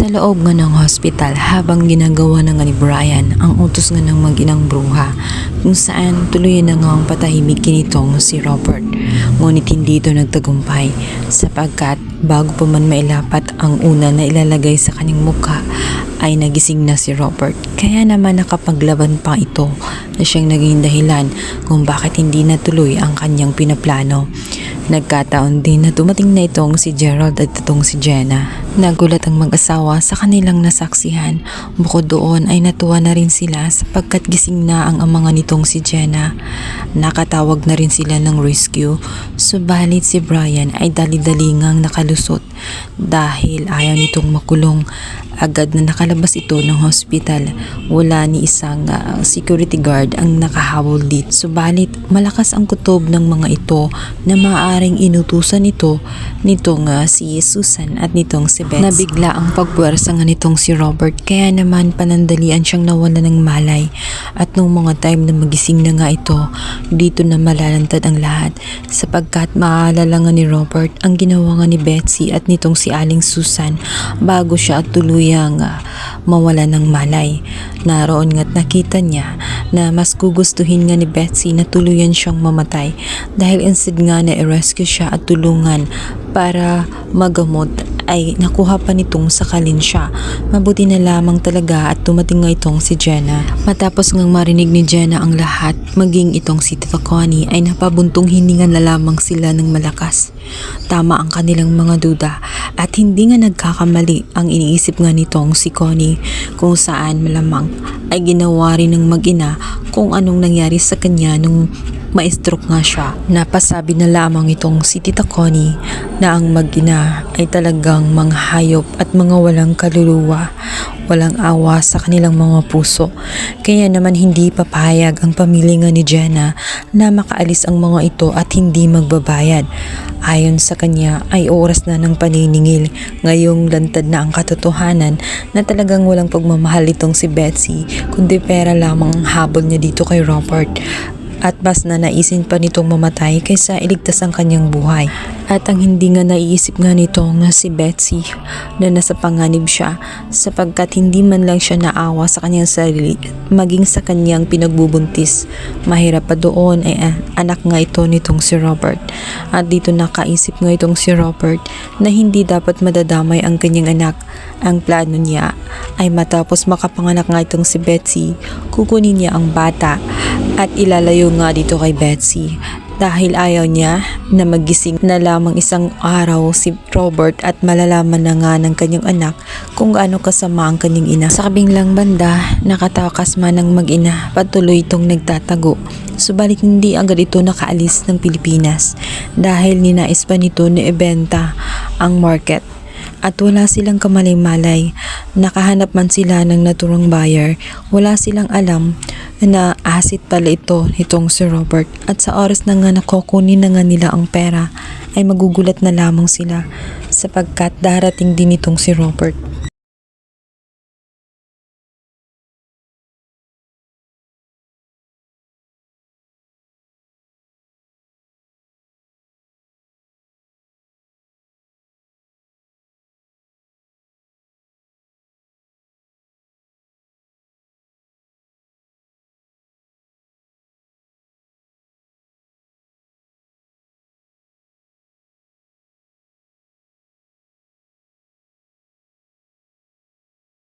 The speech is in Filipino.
Sa loob nga ng hospital habang ginagawa na nga ni Brian ang utos nga ng mag-inang bruha kung saan tuloy na nga ang patahimik kinitong si Robert. Ngunit hindi ito nagtagumpay sapagkat bago pa man mailapat ang una na ilalagay sa kanyang mukha ay nagising na si Robert. Kaya naman nakapaglaban pa ito na siyang naging dahilan kung bakit hindi natuloy ang kanyang pinaplano. Nagkataon din na dumating na itong si Gerald at itong si Jenna. Nagulat ang mag-asawa sa kanilang nasaksihan. Bukod doon ay natuwa na rin sila sapagkat gising na ang amanga nitong si Jenna. Nakatawag na rin sila ng rescue. Subalit si Brian ay dali-dali ngang nakalusot dahil ayaw nitong makulong. Agad na nakalabas ito ng hospital. Wala ni isang ah, security guard ang nakahabol dito. Subalit malakas ang kutob ng mga ito na maaaring inutusan ito nitong ah, si Susan at nitong si Beth. Nabigla ang pagpuwersa nga nitong si Robert kaya naman panandalian siyang nawala ng malay. At nung mga time na magising na nga ito, dito na malalantad ang lahat sapagkat maaalala nga ni Robert ang ginawa nga ni Betsy at nitong si Aling Susan bago siya at tuluyang ah, mawala ng malay. Naroon nga't nakita niya na mas gugustuhin nga ni Betsy na tuluyan siyang mamatay dahil instead nga na i-rescue siya at tulungan para magamot ay nakuha pa nitong sakalin siya. Mabuti na lamang talaga at tumating nga itong si Jenna. Matapos ngang marinig ni Jenna ang lahat, maging itong si Tita Connie ay napabuntong hininga na lamang sila ng malakas. Tama ang kanilang mga duda at hindi nga nagkakamali ang iniisip nga nitong si Connie kung saan malamang ay ginawa rin ng mag-ina kung anong nangyari sa kanya nung ma-stroke nga siya. Napasabi na lamang itong si Tita Connie na ang mag-ina ay talagang mga hayop at mga walang kaluluwa, walang awa sa kanilang mga puso. Kaya naman hindi papayag ang pamilya nga ni Jenna na makaalis ang mga ito at hindi magbabayad. Ayon sa kanya ay oras na ng paniningil. Ngayong lantad na ang katotohanan na talagang walang pagmamahal itong si Betsy kundi pera lamang ang habol niya dito kay Robert at mas na naisin pa nitong mamatay kaysa iligtas ang kanyang buhay. At ang hindi nga naiisip nga nito nga si Betsy na nasa panganib siya sapagkat hindi man lang siya naawa sa kanyang sarili maging sa kanyang pinagbubuntis. Mahirap pa doon ay ah, anak nga ito nitong si Robert. At dito nakaisip nga itong si Robert na hindi dapat madadamay ang kanyang anak. Ang plano niya ay matapos makapanganak nga itong si Betsy, kukunin niya ang bata at ilalayo nga dito kay Betsy dahil ayaw niya na magising na lamang isang araw si Robert at malalaman na nga ng kanyang anak kung gaano kasama ang kanyang ina. Sa kabinglang banda, nakatakas man ng mag-ina, patuloy itong nagtatago. Subalit hindi agad ito nakaalis ng Pilipinas dahil ninais pa nito na ibenta ang market at wala silang kamalay-malay. Nakahanap man sila ng naturang buyer, wala silang alam na asset pala ito nitong si Robert at sa oras na nga nakukunin na nga nila ang pera ay magugulat na lamang sila sapagkat darating din itong si Robert.